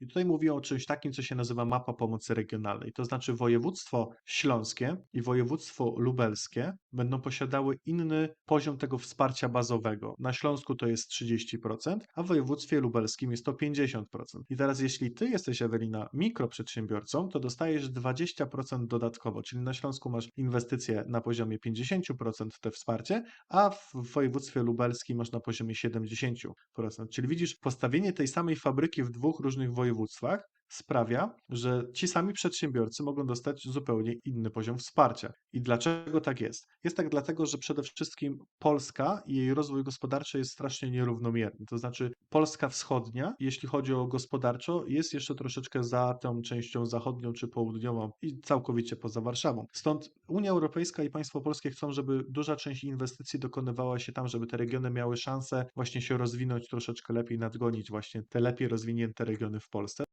I tutaj mówię o czymś takim, co się nazywa mapa pomocy regionalnej. To znaczy województwo śląskie i województwo lubelskie będą posiadały inny poziom tego wsparcia bazowego. Na Śląsku to jest 30%, a w województwie lubelskim jest to 50%. I teraz jeśli ty jesteś, Ewelina, mikroprzedsiębiorcą, to dostajesz 20% dodatkowo, czyli na Śląsku masz inwestycje na poziomie 50% w te wsparcie, a w województwie lubelskim masz na poziomie 70%. Czyli widzisz, postawienie tej samej fabryki w dwóch różnych województwach מוצק, sprawia, że ci sami przedsiębiorcy mogą dostać zupełnie inny poziom wsparcia. I dlaczego tak jest? Jest tak dlatego, że przede wszystkim Polska i jej rozwój gospodarczy jest strasznie nierównomierny. To znaczy Polska wschodnia, jeśli chodzi o gospodarczo, jest jeszcze troszeczkę za tą częścią zachodnią czy południową i całkowicie poza Warszawą. Stąd Unia Europejska i państwo polskie chcą, żeby duża część inwestycji dokonywała się tam, żeby te regiony miały szansę właśnie się rozwinąć troszeczkę lepiej, nadgonić właśnie te lepiej rozwinięte regiony w Polsce.